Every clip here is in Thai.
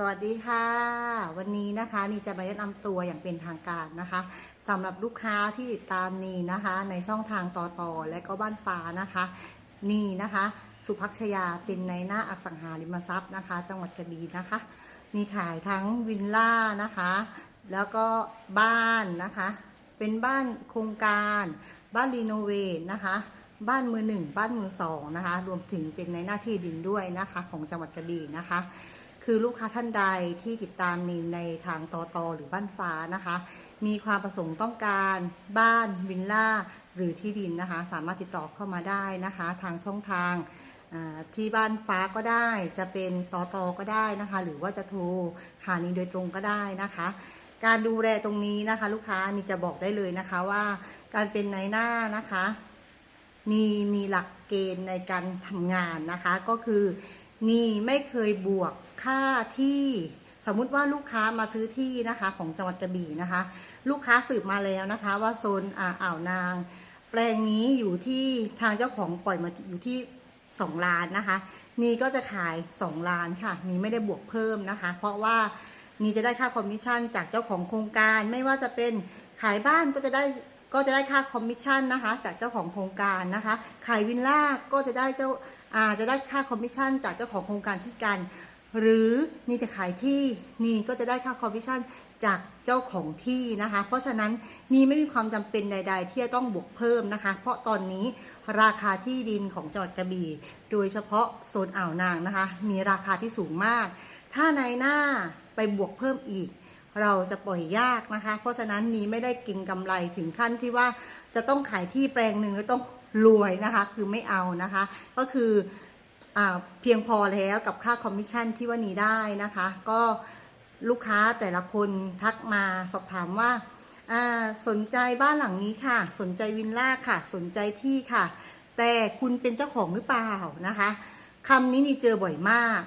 สวัสดีค่ะ วันนี้นะคะนีจะมาแนะนำตัวอย่างเป็นทางการนะคะสำหรับลูกค้าที่ติดตามนีนะคะ ในช่องทางต่อต่อและก็บ้านฟ้านะคะ นี่นะคะ สุภักชยาเป็นในหน้าอสังหาริมทรัพย์นะคะ จังหวัดกระบี่นะคะ มีขายทั้งวิลล่านะคะ แล้วก็บ้านนะคะ เป็นบ้านโครงการ บ้านรีโนเวทนะคะบ้านมือหนึ่งบ้านมือสองนะคะ รวมถึงเป็นในหน้าที่ดินด้วยนะคะ ของจังหวัดกระบี่นะคะ คือลูกค้าท่านใดที่ติดตามนินในทางตอตอหรือบ้านฟ้านะคะ มีความประสงค์ต้องการบ้านวิลล่าหรือที่ดินนะคะ สามารถติดต่อเข้ามาได้นะคะ ทางช่องทางที่บ้านฟ้าก็ได้จะเป็นตอตอก็ได้นะคะ หรือว่าจะโทรหานีโดยตรงก็ได้นะคะ การดูแลตรงนี้นะคะ ลูกค้านี่จะบอกได้เลยนะคะว่าการเป็นนายหน้านะคะ มีมีหลักเกณฑ์ในการทำงานนะคะ ก็คือ นี่ไม่เคยบวกค่าที่สมมุติว่าลูกค้ามาซื้อที่นะคะของจังหวัดกระบี่นะคะ ลูกค้าสืบมาแล้วนะคะ ว่าโซนอ่าอ่าวนาง แปลงนี้อยู่ที่ทางเจ้าของปล่อยมาอยู่ที่2ล้านนะคะ นี่ก็จะขาย 2 ล้านค่ะ นี่ไม่ได้บวกเพิ่มนะคะ เพราะว่านี่จะได้ค่าคอมมิชชั่นจากเจ้าของโครงการไม่ว่าจะเป็นขายบ้านก็จะได้ก็จะได้ค่าคอมมิชชั่นนะคะ จากเจ้าของโครงการนะคะ ขายวิลล่าก็จะได้เจ้าอา จะได้ค่าคอมมิชชั่นจากเจ้าของโครงการเช่นกัน หรือนี่จะขายที่นี่ก็จะได้ค่าคอมมิชชั่นจากเจ้าของที่นะคะ เพราะฉะนั้นนี่ไม่มีความจำเป็นใด ๆ ที่จะต้องบวกเพิ่มนะคะ เพราะตอนนี้ราคาที่ดินของจังหวัดกระบี่โดยเฉพาะโซนอ่าวนางนะคะ มีราคาที่สูงมาก ถ้าในหน้าไปบวกเพิ่มอีก เราจะปล่อยยากนะคะ เพราะฉะนั้นนี้ไม่ได้กินกำไรถึงขั้นที่ว่าจะต้องขายที่แปลงหนึ่งแล้วต้อง รวยนะคะ คือไม่เอานะคะ ก็คืออเพียงพอแล้วกับค่าคอมมิชชั่นที่ว่านี้ได้นะคะ ก็ลูกค้าแต่ละคนทักมาสอบถามว่าอ่าสนใจบ้านหลังนี้ค่ะ สนใจวิลล่าค่ะ สนใจที่ค่ะ แต่คุณเป็นเจ้าของหรือเปล่านะคะคำนี้นี่เจอบ่อยมาก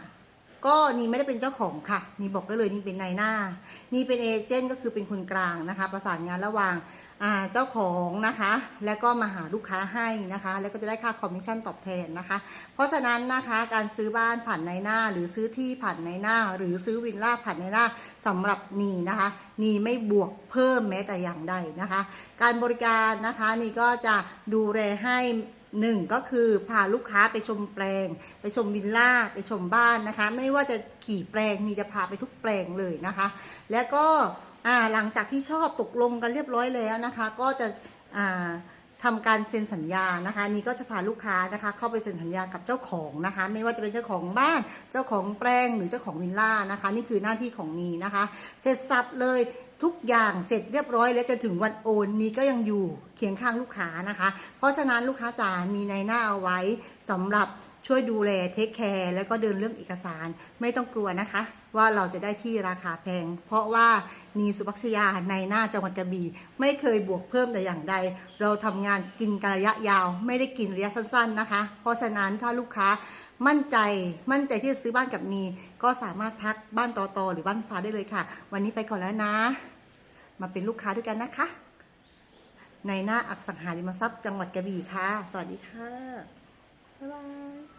ก็นี่ไม่ได้เป็นเจ้าของค่ะ นี่บอกได้เลยนี่เป็นนายหน้า นี่เป็นเอเจนต์ก็คือเป็นคนกลางนะคะ ประสานงานระหว่างเจ้าของนะคะ แล้วก็มาหาลูกค้าให้นะคะ แล้วก็จะได้ค่าคอมมิชชั่นตอบแทนนะคะ เพราะฉะนั้นนะคะการซื้อบ้านผ่านนายหน้า หรือซื้อที่ผ่านนายหน้า หรือซื้อวิลล่าผ่านนายหน้าสำหรับนีนะคะนีไม่บวกเพิ่มแม้แต่อย่างใดนะคะ การบริการนะคะนี่ก็จะดูแลให้ หนึ่งก็คือพาลูกค้าไปชมแปลง ไปชมวิลล่าไปชมบ้านนะคะ ไม่ว่าจะกี่แปลงมีจะพาไปทุกแปลงเลยนะคะ แล้วก็หลังจากที่ชอบตกลงกันเรียบร้อยแล้วนะคะ ก็จะอ่า ทำการเซ็นสัญญานะคะนี่ก็จะพาลูกค้านะคะเข้าไปเซ็นสัญญากับเจ้าของนะคะ ไม่ว่าจะเป็นเจ้าของบ้านเจ้าของแปลงหรือเจ้าของวิลล่านะคะ นี่คือหน้าที่ของนีนะคะ เสร็จสับเลยทุกอย่างเสร็จเรียบร้อยแล้วจนถึงวันโอนนี้ก็ยังอยู่เคียงข้างลูกค้านะคะ เพราะฉะนั้นลูกค้าจ๋ามีในหน้าเอาไว้สำหรับช่วยดูแลเทคแคร์แล้วก็เดินเรื่องเอกสารไม่ต้องกลัวนะคะ ว่าเราจะได้ที่ราคาแพง เพราะว่านีสุภัชยาในหน้าจังหวัดกระบี่ไม่เคยบวกเพิ่มแต่อย่างใด เราทำงานกินกระยะยาว ไม่ได้กินระยะสั้น ๆนะคะ เพราะฉะนั้นถ้าลูกค้ามั่นใจมั่นใจที่จะซื้อบ้านกับนีก็สามารถทักบ้านตอตอหรือบ้านฟ้าได้เลยค่ะ วันนี้ไปก่อนแล้วนะ มาเป็นลูกค้าด้วยกันนะคะ ในหน้าอักษรหาริมทรัพย์จังหวัดกระบี่ค่ะ สวัสดีค่ะบ๊ายบาย